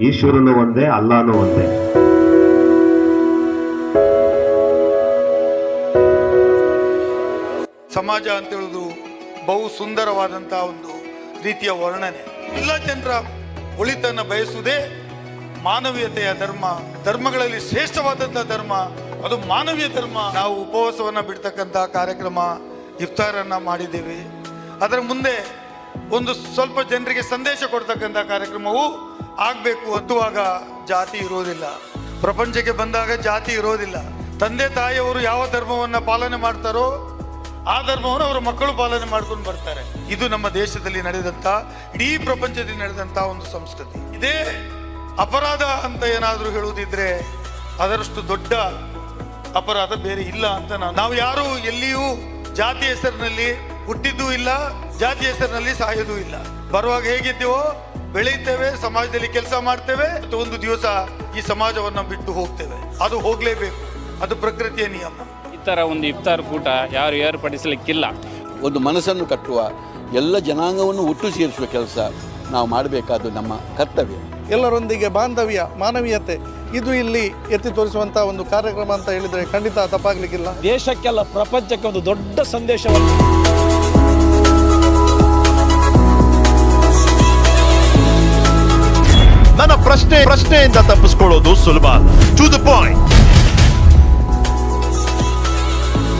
ಈಶ್ವರನು ಒಂದೇ, ಅಲ್ಲಾನು ಒಂದೇ. ಸಮಾಜ ಅಂತ ಹೇಳುದು ಬಹು ಸುಂದರವಾದಂತ ಒಂದು ರೀತಿಯ ವರ್ಣನೆ. ಎಲ್ಲ ಜನರ ಒಳಿತನ್ನು ಬಯಸುವುದೇ ಮಾನವೀಯತೆಯ ಧರ್ಮ. ಧರ್ಮಗಳಲ್ಲಿ ಶ್ರೇಷ್ಠವಾದಂತಹ ಧರ್ಮ, ಅದು ಮಾನವೀಯ ಧರ್ಮ. ನಾವು ಉಪವಾಸವನ್ನ ಬಿಡ್ತಕ್ಕಂತಹ ಕಾರ್ಯಕ್ರಮ, ಇಫ್ತಾರನ್ನ ಮಾಡಿದ್ದೇವೆ. ಅದರ ಮುಂದೆ ಒಂದು ಸ್ವಲ್ಪ ಜನರಿಗೆ ಸಂದೇಶ ಕೊಡ್ತಕ್ಕಂಥ ಕಾರ್ಯಕ್ರಮವು ಆಗಬೇಕು ಅಂತುವಾಗ ಜಾತಿ ಇರೋದಿಲ್ಲ. ಪ್ರಪಂಚಕ್ಕೆ ಬಂದಾಗ ಜಾತಿ ಇರೋದಿಲ್ಲ. ತಂದೆ ತಾಯಿಯವರು ಯಾವ ಧರ್ಮವನ್ನು ಪಾಲನೆ ಮಾಡ್ತಾರೋ ಆ ಧರ್ಮವನ್ನು ಅವರ ಮಕ್ಕಳು ಪಾಲನೆ ಮಾಡ್ಕೊಂಡು ಬರ್ತಾರೆ. ಇದು ನಮ್ಮ ದೇಶದಲ್ಲಿ ನಡೆದಂತ, ಇಡೀ ಪ್ರಪಂಚದಲ್ಲಿ ನಡೆದಂತ ಒಂದು ಸಂಸ್ಕೃತಿ. ಇದೇ ಅಪರಾಧ ಅಂತ ಏನಾದರೂ ಹೇಳುವುದಿದ್ರೆ ಅದರಷ್ಟು ದೊಡ್ಡ ಅಪರಾಧ ಬೇರೆ ಇಲ್ಲ ಅಂತ ನಾವು ನಾವು ಯಾರು ಎಲ್ಲಿಯೂ ಜಾತಿ ಹೆಸರಿನಲ್ಲಿ ಹುಟ್ಟಿದ್ದೂ ಇಲ್ಲ, ಜಾತಿ ಹೆಸರಿನಲ್ಲಿ ಸಾಯೋದೂ ಇಲ್ಲ. ಬರುವಾಗ ಹೇಗಿದ್ದೀವೋ ಬೆಳೆಯುತ್ತೇವೆ ಸಮಾಜದಲ್ಲಿ ಕೆಲಸ ಮಾಡ್ತೇವೆ ಮತ್ತು ಒಂದು ದಿವಸ ಈ ಸಮಾಜವನ್ನು ಬಿಟ್ಟು ಹೋಗ್ತೇವೆ. ಅದು ಹೋಗಲೇಬೇಕು. ಅದು ಪ್ರಕೃತಿಯ ನಿಯಮ. ಈ ಥರ ಒಂದು ಇಫ್ತಾರ್ ಕೂಟ ಯಾರು ಏರ್ಪಡಿಸಲಿಕ್ಕಿಲ್ಲ. ಒಂದು ಮನಸ್ಸನ್ನು ಕಟ್ಟುವ ಎಲ್ಲ ಜನಾಂಗವನ್ನು ಒಟ್ಟು ಸೇರಿಸುವ ಕೆಲಸ ನಾವು ಮಾಡಬೇಕಾದ ನಮ್ಮ ಕರ್ತವ್ಯ. ಎಲ್ಲರೊಂದಿಗೆ ಬಾಂಧವ್ಯ ಮಾನವೀಯತೆ ಇದು ಇಲ್ಲಿ ಎತ್ತಿ ತೋರಿಸುವಂತಹ ಒಂದು ಕಾರ್ಯಕ್ರಮ ಅಂತ ಹೇಳಿದರೆ ಖಂಡಿತ ತಪ್ಪಾಗ್ಲಿಕ್ಕಿಲ್ಲ. ದೇಶಕ್ಕೆಲ್ಲ ಪ್ರಪಂಚಕ್ಕೆ ಒಂದು ದೊಡ್ಡ ಸಂದೇಶವನ್ನು ಪ್ರಶ್ನೆ ಪ್ರಶ್ನೆಯಿಂದ ತಪ್ಪಿಸ್ಕೊಳ್ಳೋದು ಸುಲಭ ಟು ದ ಪಾಯಿಂಟ್